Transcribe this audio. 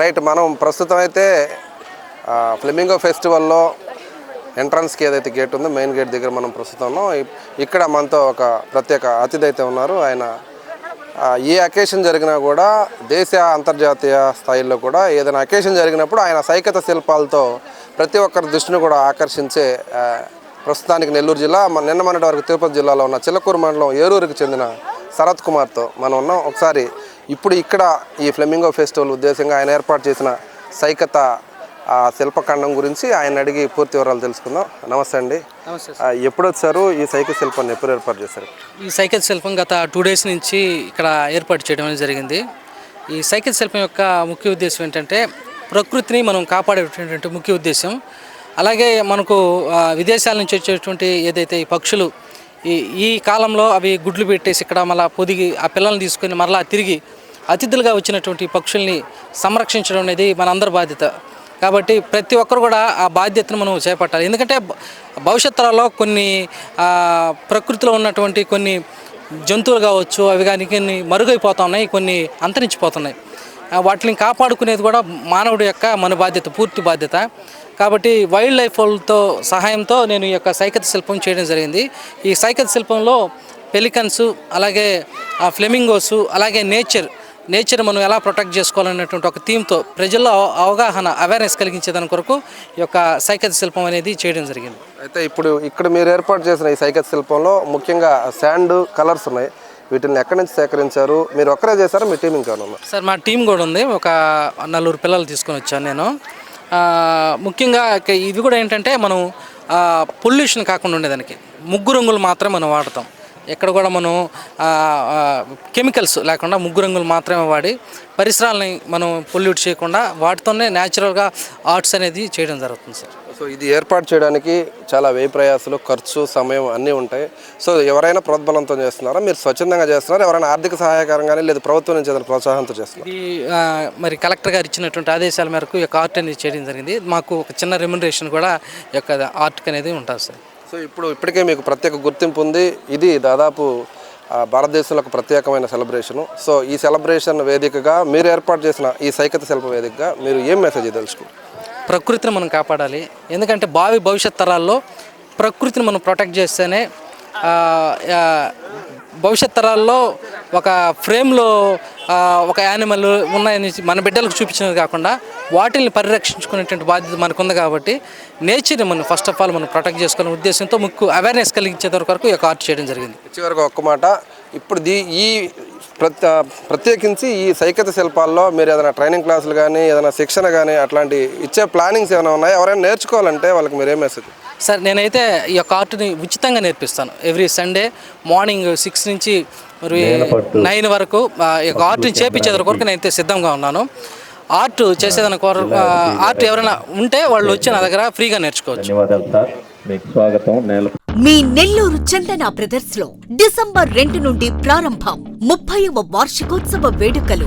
Right మనం ప్రస్తుతం అయితే ఫ్లెమింగో ఫెస్టివల్లో ఎంట్రన్స్కి ఏదైతే గేట్ ఉందో మెయిన్ గేట్ దగ్గర మనం ప్రస్తుతం ఇక్కడ మనతో ఒక ప్రత్యేక అతిథి అయితే ఉన్నారు. ఆయన ఏ అకేషన్ జరిగినా కూడా దేశ అంతర్జాతీయ స్థాయిలో కూడా ఏదైనా అకేషన్ జరిగినప్పుడు ఆయన సైకత శిల్పాలతో ప్రతి ఒక్కరి దృష్టిని కూడా ఆకర్షించే ప్రస్తుతానికి నెల్లూరు జిల్లా మన నిన్న మొన్నటి వరకు తిరుపతి జిల్లాలో ఉన్న చిల్లకూరు మండలం ఏరూరుకి చెందిన శరత్ కుమార్తో మనం ఉన్నాం. ఒకసారి ఇప్పుడు ఇక్కడ ఈ ఫ్లెమింగో ఫెస్టివల్ ఉద్దేశంగా ఆయన ఏర్పాటు చేసిన సైకత ఆ శిల్పఖండం గురించి ఆయన అడిగి పూర్తి వివరాలు తెలుసుకుందాం. నమస్తే అండి. ఎప్పుడు వచ్చారు ఈ సైకిల్ శిల్పాన్ని ఎప్పుడు ఏర్పాటు చేశారు? ఈ సైకిల్ శిల్పం గత టూ డేస్ నుంచి ఇక్కడ ఏర్పాటు చేయడం అనేది జరిగింది. ఈ సైకిల్ శిల్పం యొక్క ముఖ్య ఉద్దేశం ఏంటంటే ప్రకృతిని మనం కాపాడేటటువంటి ముఖ్య ఉద్దేశం. అలాగే మనకు విదేశాల నుంచి వచ్చేటువంటి ఏదైతే ఈ పక్షులు ఈ ఈ కాలంలో అవి గుడ్లు పెట్టేసి ఇక్కడ మళ్ళీ పొదిగి ఆ పిల్లల్ని తీసుకొని మరలా తిరిగి అతిథులుగా వచ్చినటువంటి పక్షుల్ని సంరక్షించడం అనేది మనందరి బాధ్యత. కాబట్టి ప్రతి ఒక్కరు కూడా ఆ బాధ్యతను మనం చేపట్టాలి. ఎందుకంటే భ- భవిష్యత్ తరాల్లో కొన్ని ప్రకృతిలో ఉన్నటువంటి కొన్ని జంతువులు కావచ్చు అవి కానీ కొన్ని మరుగైపోతున్నాయి కొన్ని అంతరించిపోతున్నాయి. వాటిని కాపాడుకునేది కూడా మానవుడి యొక్క మన బాధ్యత పూర్తి బాధ్యత. కాబట్టి వైల్డ్ లైఫ్ వాళ్ళతో సహాయంతో నేను ఈ యొక్క సైకత శిల్పం చేయడం జరిగింది. ఈ సైకత శిల్పంలో పెలికన్స్ అలాగే ఆ ఫ్లెమింగోస్ అలాగే నేచర్ నేచర్ మనం ఎలా ప్రొటెక్ట్ చేసుకోవాలనేటువంటి ఒక థీమ్తో ప్రజల్లో అవగాహన అవేర్నెస్ కలిగించేదాని కొరకు ఈ యొక్క సైకత శిల్పం అనేది చేయడం జరిగింది. అయితే ఇప్పుడు ఇక్కడ మీరు ఏర్పాటు చేసిన ఈ సైకత శిల్పంలో ముఖ్యంగా శాండ్ కలర్స్ ఉన్నాయి. వీటిని ఎక్కడి నుంచి సేకరించారు? మీరు ఒక్కరే చేశారా? మీ టీం ఇంకా సార్ మా టీం కూడా ఉంది. ఒక నలుగురు పిల్లలు తీసుకొని వచ్చాను నేను. ముఖ్యంగా ఇది కూడా ఏంటంటే మనం పొల్యూషన్ కాకుండా ఉండేదానికి. ముగ్గు రంగులు మాత్రమే మనం వాడతాం. ఎక్కడ కూడా మనం కెమికల్స్ లేకుండా ముగ్గు రంగులు మాత్రమే వాడి పరిసరాలని మనం పొల్యూట్ చేయకుండా వాటితోనే న్యాచురల్గా ఆర్ట్స్ అనేది చేయడం జరుగుతుంది సార్. సో ఇది ఏర్పాటు చేయడానికి చాలా వ్యయ ప్రయాసాలు ఖర్చు సమయం అన్నీ ఉంటాయి. సో ఎవరైనా ప్రోద్బలంతో చేస్తున్నారా? మీరు స్వచ్ఛందంగా చేస్తున్నారా? ఎవరైనా ఆర్థిక సహాయకరంగానే లేదు ప్రభుత్వం నుంచి ఏదైనా ప్రోత్సాహంతో చేస్తున్నారు? ఇది మరి కలెక్టర్ గారు ఇచ్చినటువంటి ఆదేశాల మేరకు ఈ యొక్క ఆర్ట్ అనేది చేయడం జరిగింది. మాకు ఒక చిన్న రెమ్యునరేషన్ కూడా యొక్క ఆర్ట్ అనేది ఉంటుంది సార్. సో ఇప్పుడు ఇప్పటికే మీకు ప్రత్యేక గుర్తింపు ఉంది. ఇది దాదాపు భారతదేశంలో ఒక ప్రత్యేకమైన సెలబ్రేషను సో ఈ సెలబ్రేషన్ వేదికగా మీరు ఏర్పాటు చేసిన ఈ సైకత శిల్ప వేదికగా మీరు ఏం మెసేజ్ తెలుసుకుంటారు ప్రకృతిని మనం కాపాడాలి. ఎందుకంటే భావి భవిష్యత్ తరాల్లో ప్రకృతిని మనం ప్రొటెక్ట్ చేస్తేనే భవిష్యత్ తరాల్లో ఒక ఫ్రేమ్లో ఒక యానిమల్ ఉన్నాయని మన బిడ్డలకు చూపించినది కాకుండా వాటిని పరిరక్షించుకునేటువంటి బాధ్యత మనకు ఉంది కాబట్టి నేచర్ని మనం ఫస్ట్ ఆఫ్ ఆల్ మనం ప్రొటెక్ట్ చేసుకునే ఉద్దేశంతో ముక్కు అవేర్నెస్ కలిగించే వరకు ఈ యొక్క ఆర్ట్ చేయడం జరిగింది. చివరికి ఒక్క మాట. ఇప్పుడు దీ ఈ ప్రత్య ప్రత్యేకించి ఈ సైకత శిల్పాల్లో మీరు ఏదైనా ట్రైనింగ్ క్లాసులు కానీ ఏదైనా శిక్షణ కానీ అట్లాంటి ఇచ్చే ప్లానింగ్స్ ఏమైనా ఉన్నాయా? ఎవరైనా నేర్చుకోవాలంటే వాళ్ళకి మీరు ఏం మెసేజ్ సార్ నేనైతే ఈ యొక్క ఆర్ట్ని ఉచితంగా నేర్పిస్తాను. ఎవ్రీ సండే మార్నింగ్ సిక్స్ నుంచి మరి నైన్ వరకు. ఈ యొక్క ఆర్ట్ని చేపించేదాని కొరకు నేనైతే సిద్ధంగా ఉన్నాను. ఆర్ట్ చేసేదాని కొరకు ఆ, ఆర్ట్ ఎవరైనా ఉంటే వాళ్ళు వచ్చి నా దగ్గర ఫ్రీగా నేర్చుకోవచ్చు. ధన్యవాదాలు సార్. మీకు స్వాగతం. నేల మీ నెల్లూరు చందన బ్రదర్స్లో డిసెంబర్ రెండు నుండి ప్రారంభం ముప్పైవ వార్షికోత్సవ వేడుకలు.